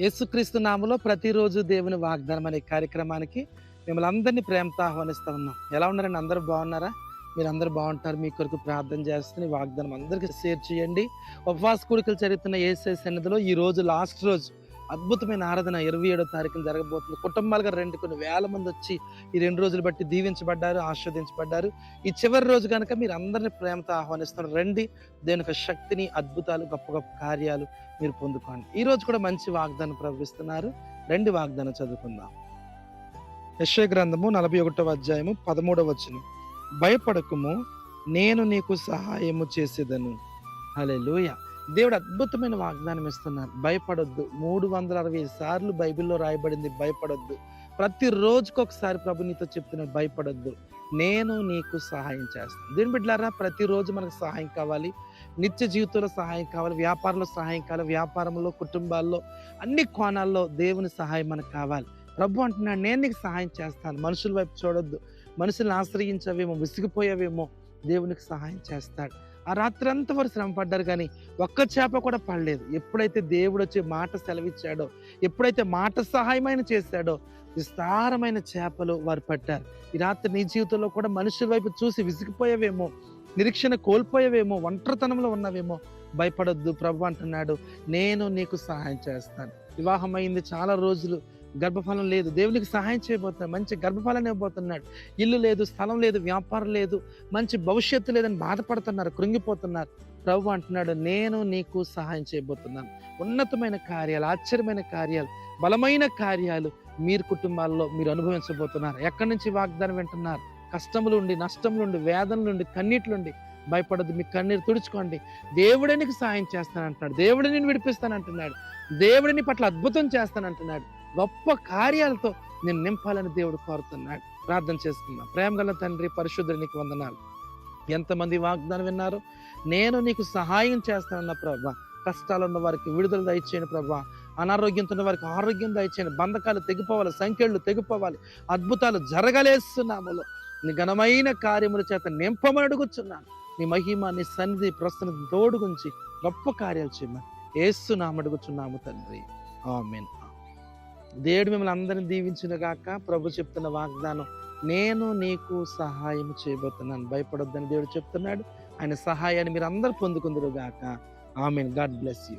యేసుక్రీస్తు నామలో ప్రతిరోజు దేవుని వాగ్దానం అనే కార్యక్రమానికి మిమ్మల్ని అందరినీ ప్రేమతో ఆహ్వానిస్తూ ఉన్నాం. ఎలా ఉన్నారండి? అందరూ బాగున్నారా? మీరు అందరూ బాగుంటారు. మీ కొరకు ప్రార్థన చేస్తున్న వాగ్దానం అందరికీ షేర్ చేయండి. ఉపవాస కూడికలు జరుగుతున్న ఏసే సన్నిధిలో ఈ రోజు లాస్ట్ రోజు అద్భుతమైన ఆరాధన ఇరవై ఏడో తారీఖున జరగబోతుంది. కుటుంబాలుగా రెండు కొన్ని వేల మంది వచ్చి ఈ రెండు రోజులు బట్టి దీవించబడ్డారు ఆస్వాదించబడ్డారు. ఈ చివరి రోజు కనుక మీరు అందరిని ప్రేమతో ఆహ్వానిస్తున్నారు. రండి దేని యొక్క శక్తిని అద్భుతాలు గొప్ప గొప్ప కార్యాలు మీరు పొందుకోండి. ఈ రోజు కూడా మంచి వాగ్దానం ప్రవహిస్తున్నారు. రెండు వాగ్దానం చదువుకుందాం. యశ్వ గ్రంథము నలభై ఒకటవ అధ్యాయము పదమూడవ వచనం. భయపడకము నేను నీకు సహాయము చేసేదను. హల్లెలూయ. దేవుడు అద్భుతమైన వాగ్దానం ఇస్తున్నారు. భయపడొద్దు. మూడు వందల అరవై సార్లు బైబిల్లో రాయబడింది భయపడొద్దు. ప్రతిరోజుకి ఒకసారి ప్రభు నీతో చెప్తున్నాడు భయపడొద్దు. నేను నీకు సహాయం చేస్తాను దీని బిడ్డలారా ప్రతిరోజు మనకు సహాయం కావాలి. నిత్య జీవితంలో సహాయం కావాలి. వ్యాపారంలో సహాయం కావాలి. వ్యాపారంలో కుటుంబాల్లో అన్ని కోణాల్లో దేవుని సహాయం మనకు కావాలి. ప్రభు అంటున్నాడు నేను నీకు సహాయం చేస్తాను. మనుషుల వైపు చూడొద్దు. మనుషుల్ని ఆశ్రయించవేమో విసిగిపోయావేమో దేవునికి సహాయం చేస్తాడు. ఆ రాత్రి అంతా వారు శ్రమ పడ్డారు కానీ ఒక్క చేప కూడా పడలేదు. ఎప్పుడైతే దేవుడు వచ్చి మాట సెలవిచ్చాడో ఎప్పుడైతే మాట సహాయమైన చేశాడో విస్తారమైన చేపలు వారు పట్టారు. ఈ రాత్రి నీ జీవితంలో కూడా మనుషుల వైపు చూసి విసిగిపోయావేమో నిరీక్షణ కోల్పోయావేమో ఒంటరితనంలో ఉన్నావేమో భయపడొద్దు ప్రభు అంటున్నాడు. నేను నీకు సహాయం చేస్తాను. వివాహం అయింది చాలా రోజులు. గర్భఫలం లేదు. దేవునికి సహాయం చేయబోతున్నాడు మంచి గర్భఫలం ఇవ్వబోతున్నాడు. ఇల్లు లేదు స్థలం లేదు వ్యాపారం లేదు మంచి భవిష్యత్తు లేదని బాధపడుతున్నారు కృంగిపోతున్నారు. ప్రభు అంటున్నాడు నేను నీకు సహాయం చేయబోతున్నాను. ఉన్నతమైన కార్యాలు ఆశ్చర్యమైన కార్యాలు బలమైన కార్యాలు మీరు కుటుంబాల్లో మీరు అనుభవించబోతున్నారు. ఎక్కడి నుంచి వాగ్దానం వింటున్నారు? కష్టములు ఉండి నష్టములు ఉండి వేదనలు ఉండి కన్నీటిలుండి భయపడద్దు మీ కన్నీరు తుడుచుకోండి. దేవుడే నీకు సహాయం చేస్తానంటున్నాడు. దేవుడే నేను విడిపిస్తానంటున్నాడు. దేవుడిని పట్ల అద్భుతం చేస్తానంటున్నాడు. గొప్ప కార్యాలతో నేను నింపాలని దేవుడు కోరుతున్నాడు. ప్రార్థన చేసుకుందాం. ప్రేమ గల తండ్రి పరిశుద్ధునికి నీకు వందనాలు. ఎంతమంది వాగ్దానం విన్నారు? నేను నీకు సహాయం చేస్తానన్న ప్రభా కష్టాలు ఉన్న వారికి విడుదల దయచేయని ప్రభా అనారోగ్యంతో ఉన్న వారికి ఆరోగ్యం దయచేయను బంధకాలు తెగిపోవాలి సంఖ్యలు తెగిపోవాలి అద్భుతాలు జరగలేస్తున్నాములో. నీ ఘనమైన కార్యముల చేత నింపమని అడుగుచున్నాను. నీ మహిమ నీ సన్నిధి ప్రస్తుతం తోడుగుంచి గొప్ప కార్యాలు చేయమని ఏస్తున్నాము అడుగుచున్నాము తండ్రి. ఆమెన్. దేవుడు మిమ్మల్ని అందరిని దీవించిన గాక. ప్రభు చెప్తున్న వాగ్దానం నేను నీకు సహాయం చేయబోతున్నాను. భయపడొద్దని దేవుడు చెప్తున్నాడు. ఆయన సహాయాన్ని మీరు అందరు పొందుకుందరు గాక. ఆమెన్. God bless you.